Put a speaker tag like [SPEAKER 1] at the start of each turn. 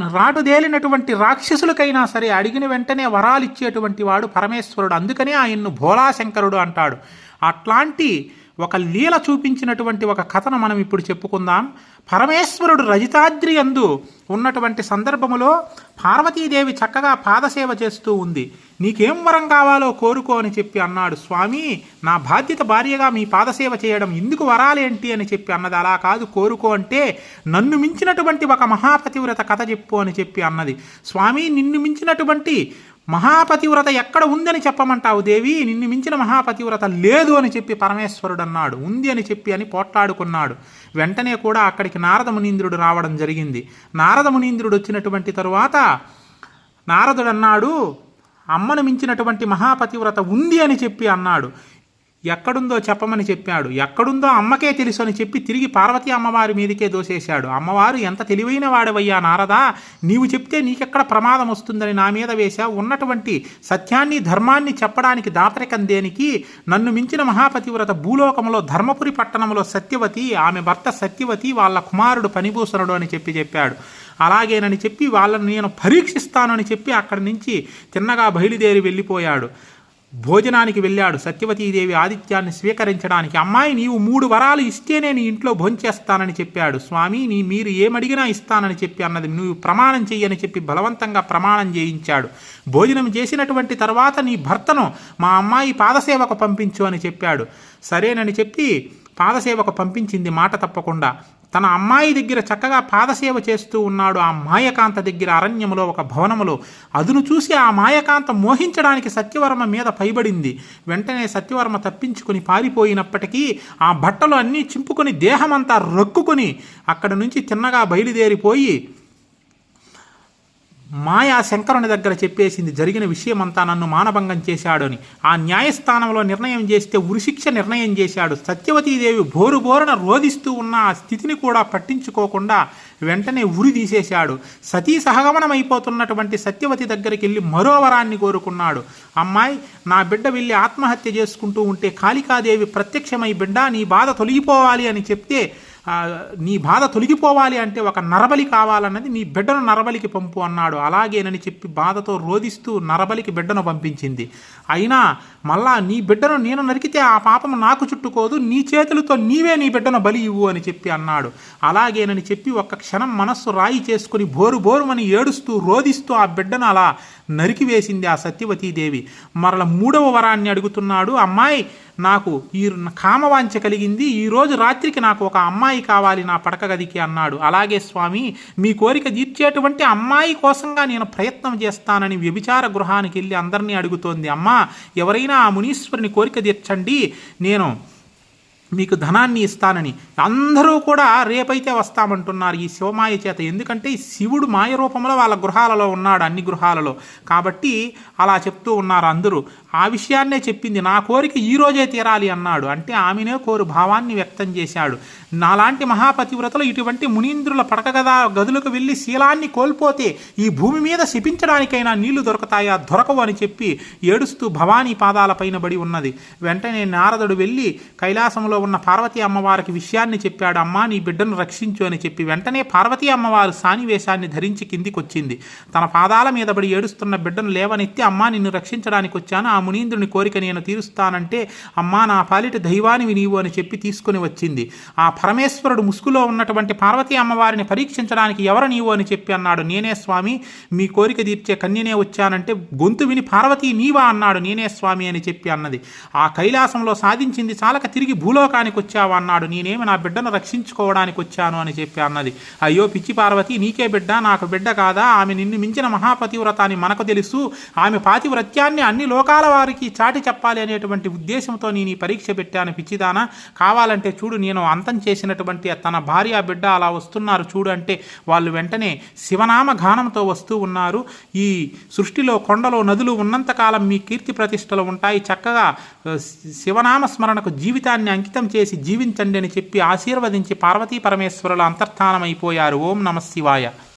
[SPEAKER 1] రాటుదేలినటువంటి రాక్షసులకైనా సరే అడిగిన వెంటనే వరాలు ఇచ్చేటువంటి వాడు పరమేశ్వరుడు. అందుకనే ఆయన్ను భోలాశంకరుడు అంటాడు. అట్లాంటి ఒక లీల చూపించినటువంటి ఒక కథను మనం ఇప్పుడు చెప్పుకుందాం. పరమేశ్వరుడు రజితాద్రి అందు ఉన్నటువంటి సందర్భములో పార్వతీదేవి చక్కగా పాదసేవ చేస్తూ ఉంది. నీకేం వరం కావాలో కోరుకో అని చెప్పి అన్నాడు. స్వామి నా బాధ్యత భార్యగా మీ పాదసేవ చేయడం ఎందుకు వరాలేంటి అని చెప్పి అన్నది. అలా కాదు కోరుకో అంటే నన్ను మించినటువంటి ఒక మహాపతివ్రత కథ చెప్పు అని చెప్పి అన్నది. స్వామి నిన్ను మించినటువంటి మహాపతివ్రత ఎక్కడ ఉందని చెప్పమంటావు దేవి? నిన్ను మించిన మహాపతివ్రత లేదు అని చెప్పి పరమేశ్వరుడు అన్నాడు ఉంది అని చెప్పి అని పోట్లాడుకున్నాడు. వెంటనే కూడా అక్కడికి నారద మునీంద్రుడు రావడం జరిగింది. నారద మునీంద్రుడు వచ్చినటువంటి తరువాత నారదుడు అన్నాడు అమ్మను మించినటువంటి మహాపతివ్రత ఉంది అని చెప్పి అన్నాడు. ఎక్కడుందో చెప్పమని చెప్పాడు. ఎక్కడుందో అమ్మకే తెలుసు అని చెప్పి తిరిగి పార్వతీ అమ్మవారి మీదకే దోసేశాడు. అమ్మవారు ఎంత తెలివైన వాడవయ్యా నారదా నీవు చెప్తే నీకెక్కడ ప్రమాదం వస్తుందని నా మీద వేశా ఉన్నటువంటి సత్యాన్ని ధర్మాన్ని చెప్పడానికి దాపరికం దేనికి నన్ను మించిన మహాపతివ్రత భూలోకంలో ధర్మపురి పట్టణంలో సత్యవతి ఆమె భర్త సత్యవతి వాళ్ళ కుమారుడు పనిభూషణుడు అని చెప్పి చెప్పాడు. అలాగేనని చెప్పి వాళ్ళని నేను పరీక్షిస్తానని చెప్పి అక్కడి నుంచి తిన్నగా బయలుదేరి వెళ్ళిపోయాడు. భోజనానికి వెళ్ళాడు. సత్యవతీదేవి ఆదిత్యాన్ని స్వీకరించడానికి అమ్మాయి నీవు మూడు వరాలు ఇస్తేనే నీ ఇంట్లో భోంచేస్తానని చెప్పాడు. స్వామి నీ మీరు ఏమడిగినా ఇస్తానని చెప్పి అన్నది నువ్వు ప్రమాణం చెయ్యని చెప్పి బలవంతంగా ప్రమాణం చేయించాడు. భోజనం చేసినటువంటి తర్వాత నీ భర్తను మా అమ్మాయి పాదసేవకు పంపించు అని చెప్పాడు. సరేనని చెప్పి పాదసేవకు పంపించింది మాట తప్పకుండా. తన అమ్మాయి దగ్గర చక్కగా పాదసేవ చేస్తూ ఉన్నాడు. ఆ మాయకాంత దగ్గర అరణ్యములో ఒక భవనములో. అదును చూసి ఆ మాయకాంత మోహించడానికి సత్యవర్మ మీద పైబడింది. వెంటనే సత్యవర్మ తప్పించుకుని పారిపోయినప్పటికీ ఆ బట్టలు అన్నీ చింపుకొని దేహమంతా రొక్కుకొని అక్కడ నుంచి తిన్నగా బయలుదేరిపోయి మాయా శంకరుని దగ్గర చెప్పేసింది జరిగిన విషయమంతా నన్ను మానభంగం చేశాడని. ఆ న్యాయస్థానంలో నిర్ణయం చేస్తే ఉరిశిక్ష నిర్ణయం చేశాడు. సత్యవతీదేవి బోరు బోరున రోధిస్తూ ఉన్న ఆ స్థితిని కూడా పట్టించుకోకుండా వెంటనే ఉరి తీసేశాడు. సతీ సహగమనమైపోతున్నటువంటి సత్యవతి దగ్గరికి వెళ్ళి మరో వరాన్ని కోరుకున్నాడు. అమ్మాయి నా బిడ్డ వెళ్ళి ఆత్మహత్య చేసుకుంటూ ఉంటే కాళికాదేవి ప్రత్యక్షమై బిడ్డ నీ బాధ తొలగిపోవాలి అని చెప్తే నీ బాధ తొలగిపోవాలి అంటే ఒక నరబలి కావాలన్నది నీ బిడ్డను నరబలికి పంపు అన్నాడు. అలాగేనని చెప్పి బాధతో రోధిస్తూ నరబలికి బిడ్డను పంపించింది. అయినా మళ్ళా నీ బిడ్డను నేను నరికితే ఆ పాపం నాకు చుట్టుకోదు నీ చేతులతో నీవే నీ బిడ్డను బలి ఇవ్వు అని చెప్పి అన్నాడు. అలాగేనని చెప్పి ఒక్క క్షణం మనస్సు రాయి చేసుకుని బోరు బోరుమని ఏడుస్తూ రోధిస్తూ ఆ బిడ్డను అలా నరికివేసింది ఆ సత్యవతీదేవి మరల మూడవ వరాన్ని అడుగుతున్నాడు అమ్మాయి నాకు ఈ కామవాంఛ కలిగింది ఈరోజు రాత్రికి నాకు ఒక అమ్మాయి కావాలి నా పడక గదికి అన్నాడు. అలాగే స్వామి మీ కోరిక తీర్చేటువంటి అమ్మాయి కోసంగా నేను ప్రయత్నం చేస్తానని వ్యభిచార గృహానికి వెళ్ళి అందరినీ అడుగుతోంది. అమ్మా ఎవరైనా ఆ మునీశ్వరుని కోరిక తీర్చండి నేను మీకు ధనాన్ని ఇస్తానని. అందరూ కూడా రేపైతే వస్తామంటున్నారు ఈ శివమాయ చేత. ఎందుకంటే శివుడు మాయ రూపంలో వాళ్ళ గృహాలలో ఉన్నాడు అన్ని గృహాలలో. కాబట్టి అలా చెప్తూ ఉన్నారు అందరూ. ఆ విషయాన్నే చెప్పింది. నా కోరిక ఈ రోజే తీరాలి అన్నాడు. అంటే ఆమెనే కోరు భావాన్ని వ్యక్తం చేశాడు. నాలాంటి మహాపతివ్రతలు ఇటువంటి మునీంద్రుల పడక గదా గదులకు వెళ్ళి శీలాన్ని కోల్పోతే ఈ భూమి మీద శపించడానికైనా నీళ్ళు దొరకతాయా? దొరకవు అని చెప్పి ఏడుస్తూ భవానీ పాదాలపైన బడి ఉన్నది. వెంటనే నారదుడు వెళ్ళి కైలాసంలో ఉన్న పార్వతీ అమ్మవారికి విషయాన్ని చెప్పాడు. అమ్మా నీ బిడ్డను రక్షించు అని చెప్పి వెంటనే పార్వతీ అమ్మవారు సానివేశాన్ని ధరించి కిందికొచ్చింది. తన పాదాల మీద బడి ఏడుస్తున్న బిడ్డను లేవనెత్తి అమ్మా నిన్ను రక్షించడానికి వచ్చాను ఆ మునీంద్రుని కోరిక నేను తీరుస్తానంటే అమ్మా నా పాలిట దైవానివి నీవు అని చెప్పి తీసుకుని వచ్చింది. ఆ పరమేశ్వరుడు ముసుగులో ఉన్నటువంటి పార్వతీ అమ్మవారిని పరీక్షించడానికి ఎవరు నీవు అని చెప్పి అన్నాడు. నేనే స్వామి మీ కోరిక తీర్చే కన్యనే వచ్చానంటే గొంతు విని పార్వతీ నీవా అన్నాడు. నేనే స్వామి అని చెప్పి అన్నది. ఆ కైలాసంలో సాధించింది చాలక తిరిగి భూలోకానికి వచ్చావా అన్నాడు. నేనేమి నా బిడ్డను రక్షించుకోవడానికి వచ్చాను అని చెప్పి అన్నది. అయ్యో పిచ్చి పార్వతి నీకే బిడ్డ నాకు బిడ్డ కాదా? ఆమె నిన్ను మించిన మహాపతివ్రత అని మనకు తెలుసు. ఆమె పాతివ్రత్యాన్ని అన్ని లోకాల వారికి చాటి చెప్పాలి అనేటువంటి ఉద్దేశంతో నేను ఈ పరీక్ష పెట్టాను పిచ్చిదానా. కావాలంటే చూడు నేను అంతం చేసినటువంటి తన భార్య బిడ్డ అలా వస్తున్నారు చూడు అంటే వాళ్ళు వెంటనే శివనామ గానంతో వస్తూ ఉన్నారు. ఈ సృష్టిలో కొండలో నదులు ఉన్నంతకాలం మీ కీర్తి ప్రతిష్టలు ఉంటాయి. చక్కగా శివనామ స్మరణకు జీవితాన్ని అంకితం చేసి జీవించండి అని చెప్పి ఆశీర్వదించి పార్వతీ పరమేశ్వరుల అంతర్ధానమైపోయారు. ఓం నమ శివాయ.